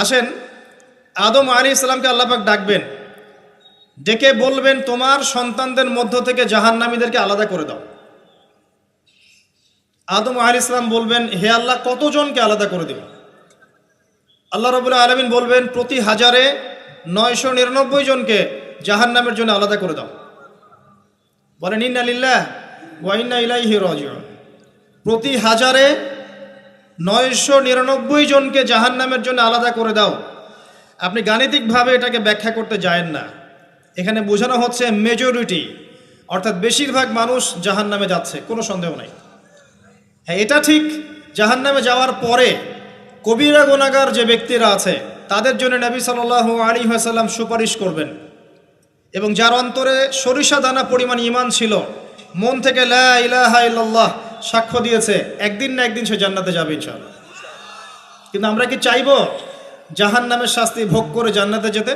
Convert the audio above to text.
আসেন, আদম আলী ইসলামকে আল্লাপাক ডাকবেন। ডেকে বলবেন, তোমার সন্তানদের মধ্য থেকে জাহান্নামীদেরকে আলাদা করে দাও। আদম আলী ইসলাম বলবেন, হে আল্লাহ, কতজনকে আলাদা করে দেব? আল্লাহ রবুল্লাহ আলমিন বলবেন, প্রতি হাজারে নয়শো নিরানব্বই জনকে জাহান্নামের জন্য আলাদা করে দাও। বলেন, ইন্না লিল্লাহ ওয়াইন্না ইলাইহি রাজিউন। প্রতি হাজারে নয়শো নিরানব্বই জনকে জাহান্নামের জন্য আলাদা করে দাও। আপনি গাণিতিকভাবে এটাকে ব্যাখ্যা করতে যায়েন না। এখানে বোঝানো হচ্ছে মেজরিটি অর্থাৎ বেশিরভাগ মানুষ জাহান্নামে যাচ্ছে, কোনো সন্দেহ নাই। হ্যাঁ এটা ঠিক, জাহান্নামে যাওয়ার পরে কবিরা গোনাগার যে ব্যক্তিরা আছে, তাদের জন্য নবী সাল আলী হাসাল্লাম সুপারিশ করবেন। এবং যার অন্তরে সরিষা দানা পরিমাণ ইমান ছিল, মন থেকে লা ইলাহা ইল্লাল্লাহ সাক্ষ্য দিয়েছে, একদিন না একদিন সে জান্নাতে যাবে ইনশাল্লাহ কিন্তু আমরা কি চাইব জাহান নামের শাস্তি ভোগ করে জান্নাতে যেতে?